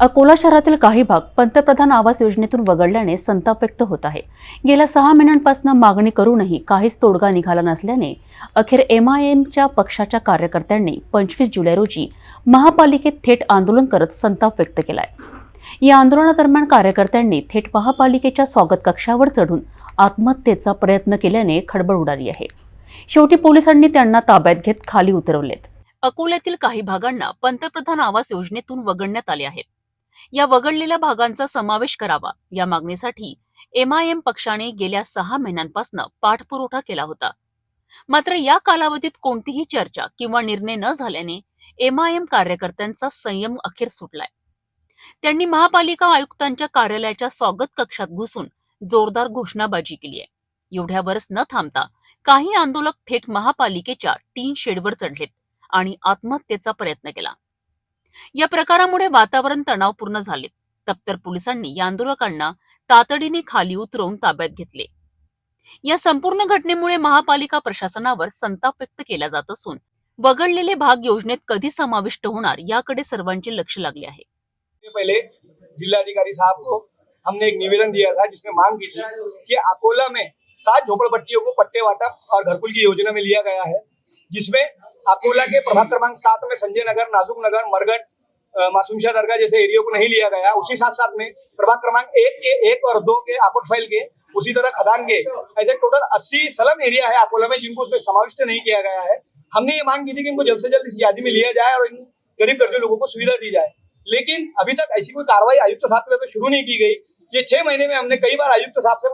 अकोला शहरातील काही भाग पंतप्रधान आवास योजनेतून वगळल्याने संताप व्यक्त होत आहे. गेल्या सहा महिन्यांपासून मागणी करूनही काहीच तोडगा निघाला नसल्याने अखेर एम आय एमच्या पक्षाच्या कार्यकर्त्यांनी पंचवीस जुलै रोजी महापालिकेत थेट आंदोलन करत संताप व्यक्त केला आहे या आंदोलनादरम्यान कार्यकर्त्यांनी थेट महापालिकेच्या स्वागत कक्षावर चढून आत्महत्येचा प्रयत्न केल्याने खडबड उडाली आहे. शेवटी पोलिसांनी त्यांना ताब्यात घेत खाली उतरवलेत. अकोल्यातील काही भागांना पंतप्रधान आवास योजनेतून वगळण्यात आले आहे. या वगळलेल्या भागांचा समावेश करावा. या मागणीसाठी एमआयएम पक्षाने गेल्या सहा महिन्यांपासून पाठपुरवठा केला होता. मात्र या कालावधीत कोणतीही चर्चा किंवा निर्णय न झाल्याने एमआयएम कार्यकर्त्यांचा संयम अखेर सुटलाय. त्यांनी महापालिका आयुक्तांच्या कार्यालयाच्या स्वागत कक्षात घुसून जोरदार घोषणाबाजी केली आहे एवढ्यावरच न थांबता काही आंदोलक थेट महापालिकेच्या टीन शेडवर चढलेत आणि आत्महत्येचा प्रयत्न केला. या प्रकारामुळे वातावरण तणावपूर्ण झाले. तप्तर पोलिसांनी या आंदोलकांना तातडीने खाली उतरवून ताब्यात घेतले. या संपूर्ण घटनेमुळे महापालिका प्रशासनावर संताप व्यक्त केला जात असून वगळलेले भाग योजनेत कधी समाविष्ट होणार याकडे सर्वांचे लक्ष लागले आहे. पहिले जिल्हाधिकारी साहब को हमने एक निवेदन दिया था जिसमें मांग की थी कि अकोला में सात झोपड़पट्टियों को पट्टे वाटप और घरकुल की योजना में लिया गया है। जिसमें अकोला के प्रभाग क्रमांक सात में संजय नगर, नाजुक नगर, मरगट मासूमशाह दरगाह जैसे एरियो को नहीं लिया गया। उसी साथ साथ में प्रभाग क्रमांक एक के एक और दो के आपुट फ़ाइल के, उसी तरह खदान के, ऐसे टोटल अस्सी सलम एरिया है अकोला में जिनको उसमें समाविष्ट नहीं किया गया है। हमने ये मांग की थी कि इनको जल्द से जल्द इस यादी में लिया जाए और इन गरीब दर्जे लोगों को सुविधा दी जाए। लेकिन अभी तक ऐसी कोई कार्रवाई आयुक्त साहब के शुरू नहीं की गई। ये छह महीने में हमने कई बार आयुक्त साहब से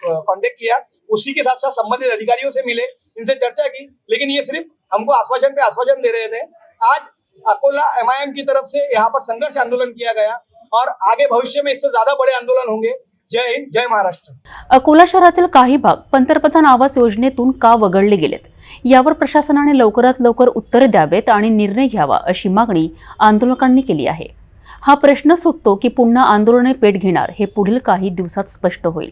कॉन्टेक्ट किया। उसी के साथ साथ संबंधित अधिकारियों से मिले इनसे चर्चा की। लेकिन ये सिर्फ हमको आश्वासन पे आश्वासन दे रहे थे। आज अकोला एमआईएम की तरफ से यहाँ पर संघर्ष आंदोलन किया गया और आगे भविष्य में इससे ज्यादा बड़े आंदोलन होंगे। जय हिंद जय महाराष्ट्र। अकोला शहरातील काही भाग पंतप्रधान आवास योजनेतून का वगळले गेलेत? यावर प्रशासनाने लवकरात लवकर उत्तरे द्यावेत आणि निर्णय घ्यावा अशी मागणी आंदोलकांनी केली आहे. हा प्रश्न सुटतो की पुन्हा आंदोलने पेट घेणार हे पुढील काही दिवसात स्पष्ट होईल.